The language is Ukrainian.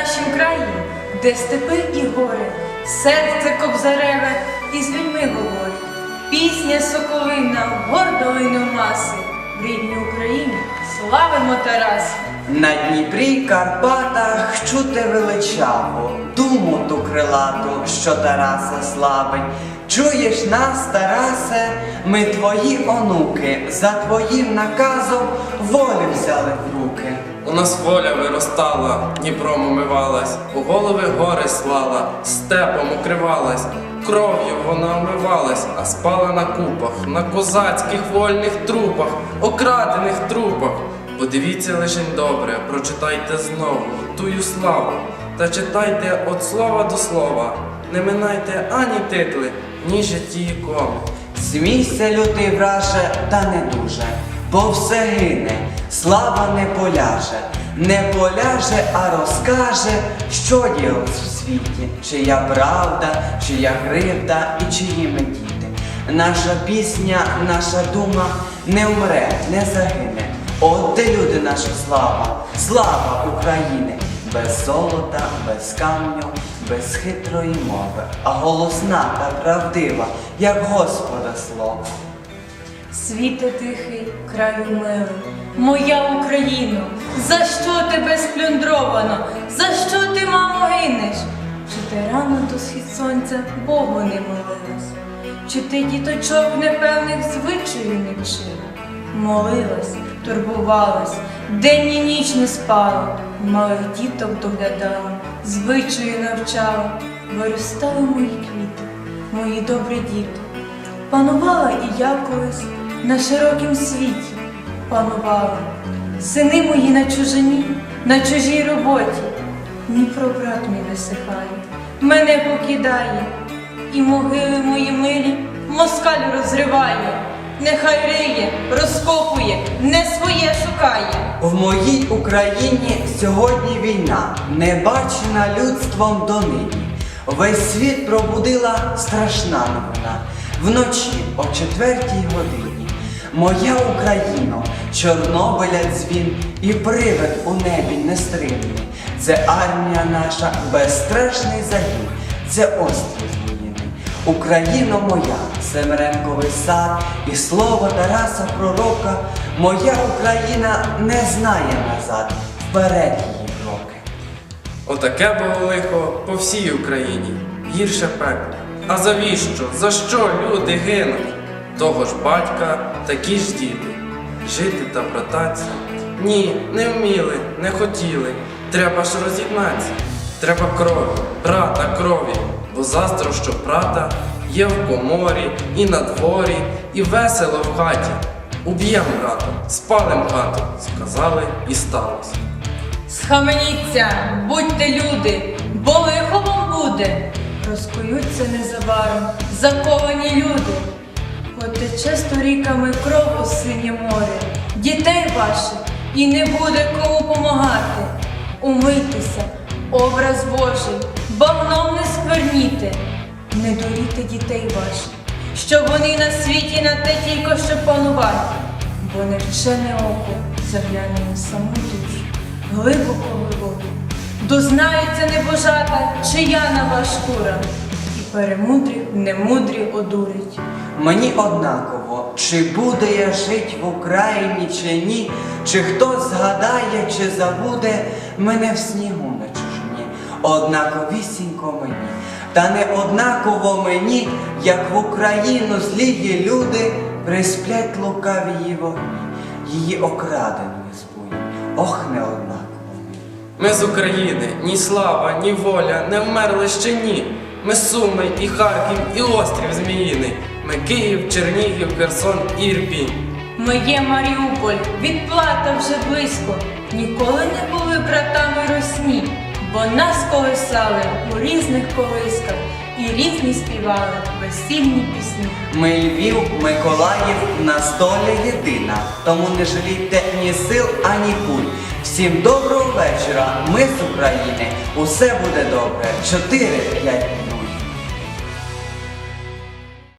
нашім краї, де степи і гори, серце кобзареве і з людьми говорить. Пісня соколина, гордо лине в маси, в рідній Україні славимо Тараса. На Дніпрі Карпатах чути величаво, думу ту крилату, що Тараса славить. Чуєш нас, Тарасе, ми твої онуки, за твоїм наказом волю взяли в руки. У нас воля виростала, Дніпром омивалась, у голови гори слала, степом укривалась, кров'ю вона омивалась, а спала на купах, на козацьких вольних трупах, окрадених трупах. Подивіться лишень добре, прочитайте знову тую славу, та читайте від слова до слова, не минайте ані титли, ні житті ікони. Смійся, лютий враже, та не дуже, бо все гине, слава не поляже, не поляже, а розкаже, що ділось в світі, чия правда, чия кривда і чиї ми діти. Наша пісня, наша дума не вмре, не загине. От де люди наша слава, слава України, без золота, без камню, без хитрої мови, а голосна та правдива, як Господа слово. Світе тихий, краю милий, моя Україно, за що тебе сплюндровано, за що ти, мамо, гинеш? Чи ти рано до схід сонця Богу не молилась? Чи ти діточок непевних звичаїв не вчила? Молилась, турбувалась, день і ніч не спала, малих діток доглядала, звичаю навчала, виростали мої квіти, мої добрі діти. Панувала і я колись на широкім світі, панувала. Сини мої на чужині, на чужій роботі. Дніпро брат мій висихає, мене покидає, і могили мої милі москаль розриває. Нехай риє, розкопує, не своє шукає. В моїй Україні сьогодні війна, не бачена людством донині. Весь світ пробудила страшна новина. Вночі о четвертій годині. Моя Україно, Чорнобиля дзвін і привид у небі нестримний. Це армія наша, безстрашний загін, це острів зміїний. Україно моя, Семеренковий сад і слово Тараса Пророка, моя Україна не знає назад, вперед її кроки. Отаке було лихо по всій Україні, гірше пекло. А завіщо? За що люди гинуть? Того ж батька, такі ж діти. Жити та брататися? Ні, не вміли, не хотіли. Треба ж роз'єднатися. Треба крові, брата крові, бо заздро, що брата є в коморі, і на дворі, і весело в хаті. Уб'єм брата, спалим хату, сказали і сталося. Схаменіться, будьте люди, бо лихо вам буде. Розкуються незабаром заковані люди. Потече сторіками кров у синє море, дітей ваших і не буде кому помагати. Умийтеся, образ Божий, багном не скверніте, не дуріте дітей ваших, щоб вони на світі на те тільки щоб панувати, бо невчене око загляне на саму душу? Глибоко глибоко. Дознаються небожата, чия нова шкура, і перемудрі, немудрі одурить. Мені однаково, чи буду я жить в Україні, чи ні, чи хтось згадає, чи забуде мене в снігу на чужині, однаковісінько мені, та не однаково мені, як в Україну злії люди присплять лукаві її вогні, її окраденою збує, ох, не однаково. Ми з України, ні слава, ні воля не вмерли ще ні. Ми Суми і Харків, і острів Зміїний. Ми Київ, Чернігів, Херсон і Ірпінь. Ми є Маріуполь, відплата вже близько. Ніколи не були братами росні, бо нас колисали у різних колисках і різні співали весільні пісні. Ми Львів, Миколаїв, на столі єдина, тому не жалійте ні сил, ані куль. Всім доброго вечора, ми з України, усе буде добре. Чотири, п'ять